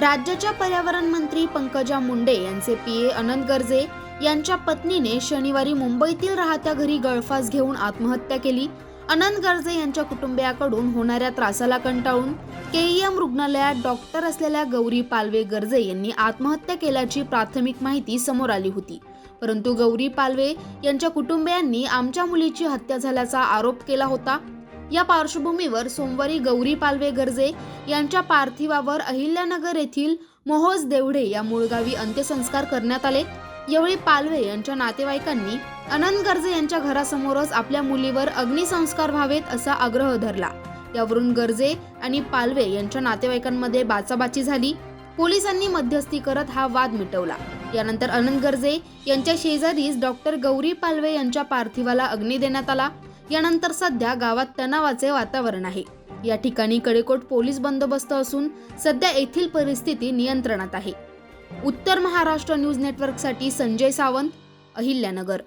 राज्याच्या पर्यावरण मंत्री पंकजा मुंडे यांचे पीए अनंत गर्जे यांच्या पत्नीने शनिवारी मुंबईतील राहत्या घरी गळफास घेऊन आत्महत्या केली. अनंत गर्जे यांच्या कुटुंबियाकडून होणाऱ्या त्रासाला कंटाळून केईएम रुग्णालयात डॉक्टर असलेल्या गौरी पालवे गर्जे यांनी आत्महत्या केल्याची प्राथमिक माहिती समोर आली होती. परंतु गौरी पालवे यांच्या कुटुंबियांनी आमच्या मुलीची हत्या झाल्याचा आरोप केला होता. या पार्श्वभूमीवर सोमवारी गौरी पालवे गर्जे यांच्या पार्थिवावर अहिल्यानगर येथील मोहोज देवडे या मूळ गावी अंत्यसंस्कार करण्यात आले. यावेळी पालवे यांच्या नातेवाईकांनी अनंत गर्जे यांच्या घरासमोरच आपल्या मुलीवर अग्निसंस्कार व्हावेत असा आग्रह धरला. यावरून गर्जे आणि पालवे यांच्या नातेवाईकांमध्ये बाचाबाची झाली. पोलिसांनी मध्यस्थी करत हा वाद मिटवला. यानंतर अनंत गर्जे यांच्या शेजारीच डॉक्टर गौरी पालवे यांच्या पार्थिवाला अग्नी देण्यात आला. यानंतर सध्या गावात तणावाचे वातावरण आहे. या ठिकाणी कडेकोट पोलीस बंदोबस्त असून सध्या येथील परिस्थिती नियंत्रणात आहे. उत्तर महाराष्ट्र न्यूज नेटवर्कसाठी संजय सावंत अहिल्यानगर.